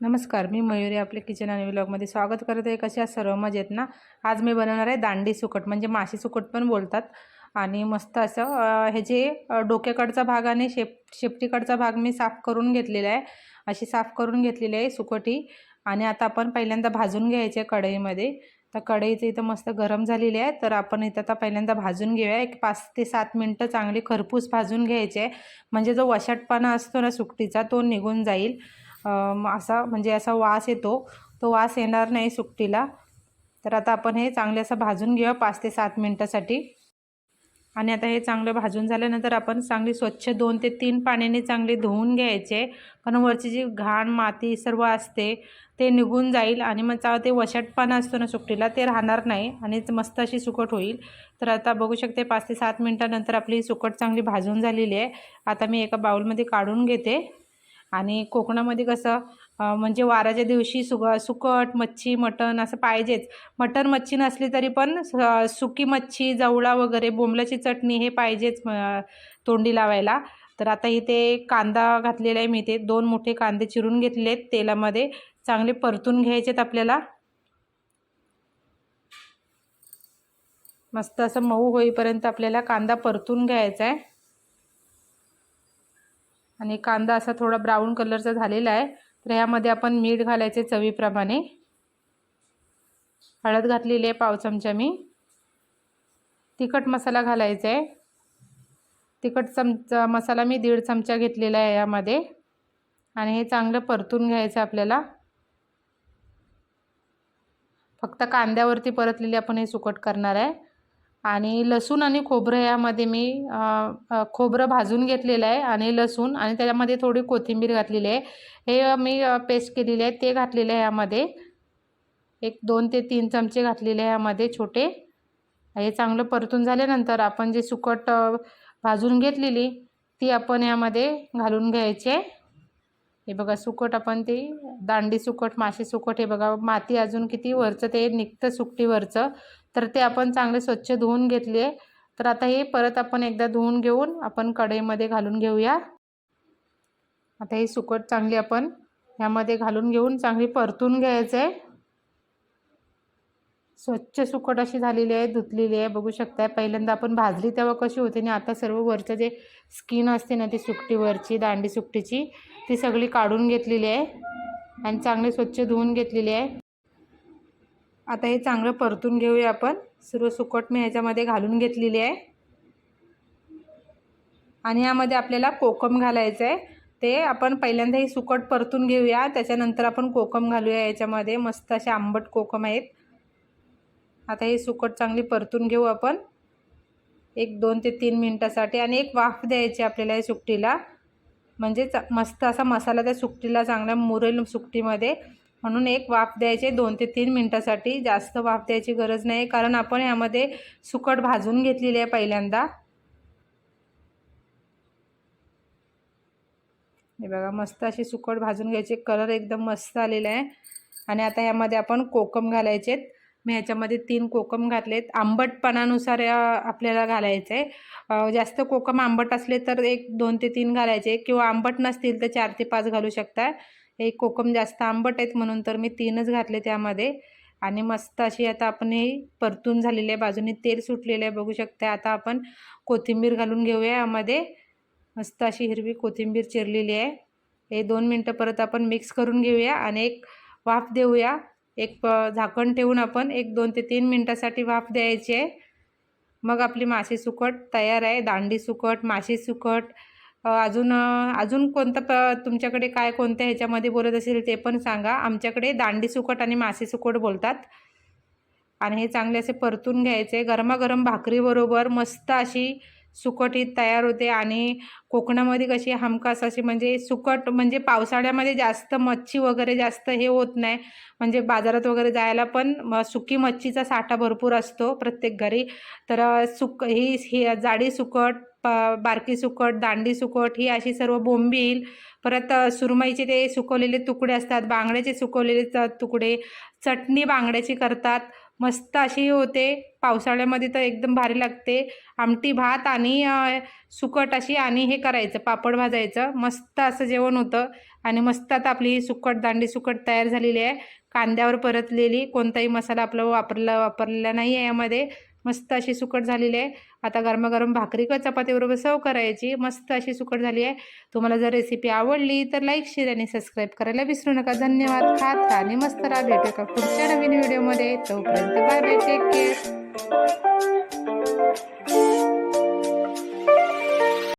नमस्कार मी मयुरी आपले किचन आणि व्लॉगमध्ये स्वागत करत आहे. कशा सर्व मजेत ना? आज मी बनवणार आहे दांडी सुकट म्हणजे माशी सुकट पण बोलतात. आणि मस्त असं हे जे डोक्याकडचा भाग आणि शेप शेपटीकडचा भाग मी साफ करून घेतलेला आहे. अशी साफ करून घेतलेली आहे सुकटी. आणि आता आपण पहिल्यांदा भाजून घ्यायचे कढईमध्ये. तर कढईचं इथं मस्त गरम झालेली आहे. तर आपण इथं आता पहिल्यांदा भाजून घेऊया. एक पाच ते सात मिनटं चांगली खरपूस भाजून घ्यायचे म्हणजे जो वशाटपणा असतो ना सुकटीचा तो निघून जाईल. असा म्हणजे असा वास येतो. तो वास येणार नाही सुकटीला. तर आता आपण हे चांगले असं भाजून घेऊया पाच ते सात मिनटासाठी. आणि आता हे चांगलं भाजून झाल्यानंतर आपण चांगली स्वच्छ दोन ते तीन पाण्याने चांगले धुवून घ्यायचे. कारण वरची जी घाण माती सर्व असते ते निघून जाईल आणि मग चा ते वशाटपणा असतो ना सुकटीला ते राहणार नाही आणि मस्त अशी सुकट होईल. तर आता बघू शकते पाच ते सात मिनटानंतर आपली सुकट चांगली भाजून झालेली आहे. आता मी एका बाउलमध्ये काढून घेते. आणि कोकणामध्ये कसं म्हणजे वाराच्या दिवशी सुग सुकट मच्छी मटण असं पाहिजेच. मटण मच्छी नसली तरी पण स- सुकी मच्छी जवळा वगैरे बोंबलाची चटणी हे पाहिजेच तोंडी लावायला. तर आता इथे कांदा घातलेला आहे मी इथे. दोन मोठे कांदे चिरून घेतले आहेत तेलामध्ये. चांगले परतून घ्यायचेत आपल्याला. मस्त असं मऊ होईपर्यंत आपल्याला कांदा परतून घ्यायचा आहे. आणि कांदा असा थोडा ब्राऊन कलरचा झालेला आहे. तर ह्यामध्ये आपण मीठ घालायचे चवीप्रमाणे. हळद घातलेली आहे पाव चमचा मी. तिखट मसाला घालायचा आहे. तिखट चमचा मसाला मी दीड चमचा घेतलेला आहे यामध्ये. आणि हे चांगलं परतून घ्यायचं आपल्याला. फक्त कांद्यावरती परतलेली आपण हे सुकट करणार आहे. आणि लसूण आणि खोबरं यामध्ये मी खोबरं भाजून घेतलेलं आहे आणि लसूण आणि त्याच्यामध्ये थोडी कोथिंबीर घातलेली आहे. हे मी पेस्ट केलेली आहे ते घातलेलं आहे यामध्ये. एक दोन ते तीन चमचे घातलेले आहे यामध्ये छोटे. हे चांगलं परतून झाल्यानंतर आपण जे सुकट भाजून घेतलेली ती आपण यामध्ये घालून घ्यायचे हे बघा सुकट आपण ते दांडी सुकट मासे सुकट हे बघा माती अजून किती वरचं ते निघतं सुकटीवरचं. तर ते आपण चांगले स्वच्छ धुवून घेतले. तर आता हे परत आपण एकदा धुवून घेऊन आपण कढईमध्ये घालून घेऊया. आता हे सुकट चांगली आपण ह्यामध्ये घालून घेऊन चांगली परतून घ्यायचं आहे स्वच्छ सुकट अशी झालेली आहे धुतलेली आहे. बघू शकताय पहिल्यांदा आपण भाजली तेव्हा कशी होते आणि आता सर्व वरचं जे स्किन असते ना ती सुकटीवरची दांडी सुकटीची ती सगळी काढून घेतलेली आहे आणि चांगली स्वच्छ धुवून घेतलेली आहे. आता हे चांगलं परतून घेऊया आपण. सर्व सुकट मी ह्याच्यामध्ये घालून घेतलेली आहे. आणि यामध्ये आपल्याला कोकम घालायचं आहे. ते आपण पहिल्यांदा ही सुकट परतून घेऊया. त्याच्यानंतर आपण कोकम घालूया याच्यामध्ये. मस्त असे आंबट कोकम आहेत. आता ही सुकट चांगली परतून घेऊ आपण. एक दोन ते तीन मिनटासाठी आणि एक वाफ द्यायची आपल्याला या सुकटीला. म्हणजे चा मस्त असा मसाला त्या सुकटीला चांगला मुरेल सुकटीमध्ये. म्हणून एक वाफ द्यायचे दोन ते तीन मिनटासाठी. जास्त वाफ द्यायची गरज नाही कारण आपण यामध्ये सुकट भाजून घेतलेली आहे पहिल्यांदा. हे बघा मस्त अशी सुकट भाजून घ्यायची. कलर एकदम मस्त आलेला आहे. आणि आता यामध्ये आपण कोकम घालायचे मी ह्याच्यामध्ये तीन कोकम घातलेत. आंबटपणानुसार आपल्याला घालायचं आहे जास्त कोकम आंबट असले तर एक दोन ते तीन घालायचे. किंवा आंबट नसतील तर चार ते पाच घालू शकता. एक कोकम जास्त आंबट आहेत म्हणून तर मी तीनच घातले त्यामध्ये. आणि मस्त अशी आता आपण हे परतून झालेली आहे. बाजूने तेल सुटलेलं आहे. बघू शकता आता आपण कोथिंबीर घालून घेऊया यामध्ये. मस्त अशी हिरवी कोथिंबीर चिरलेली आहे. हे दोन मिनटं परत आपण मिक्स करून घेऊया. आणि एक वाफ देऊया. एक प- झाकण ठेवून आपण एक दोन ते तीन मिनटासाठी वाफ द्यायची आहे. मग आपली मासे सुकट तयार आहे. दांडी सुकट मासे सुकट अजून अजून कोणतं प तुमच्याकडे काय कोणत्या ह्याच्यामध्ये बोलत असेल ते पण सांगा. आमच्याकडे दांडी सुकट आणि मासे सुकट बोलतात. आणि हे चांगले असे परतून घ्यायचे. गरमागरम भाकरीबरोबर मस्त अशी सुकट ही तयार होते आणि कोकणामध्ये कशी हमखास अशी म्हणजे सुकट म्हणजे पावसाळ्यामध्ये जास्त मच्छी वगैरे जास्त हे होत नाही. म्हणजे बाजारात वगैरे जायला पण सुकी मच्छीचा साठा भरपूर असतो प्रत्येक घरी. तर सुक ही ही जाडी सुकट प बारकी सुकट दांडी सुकट ही अशी सर्व बोंबील परत सुरमईचे ते सुकवलेले तुकडे असतात बांगड्याचे सुकवलेले तुकडे चटणी बांगड्याची करतात. मस्त अशी होते. पावसाळ्यामध्ये तर एकदम भारी लागते. आमटी भात आणि सुकट अशी आणि हे करायचं पापड भाजायचं. मस्त असं जेवण होतं. आणि मस्त आता आपली ही सुकट दांडी सुकट तयार झालेली आहे. कांद्यावर परतलेली. कोणताही मसाला आपला वापरला वापरलेला नाही आहे यामध्ये. मस्त अशी सुकट झालेली आहे. आता गरमागरम भाकरी किंवा चपातीबरोबर सर्व करायची. मस्त अशी सुकट झाली आहे. तुम्हाला जर रेसिपी आवडली तर लाईक शेअर आणि सबस्क्राईब करायला विसरू नका. धन्यवाद. खात राहा आणि मस्त राहा. भेटू का पुढच्या नवीन व्हिडिओमध्ये तोपर्यंत बाय बाय टेक केअर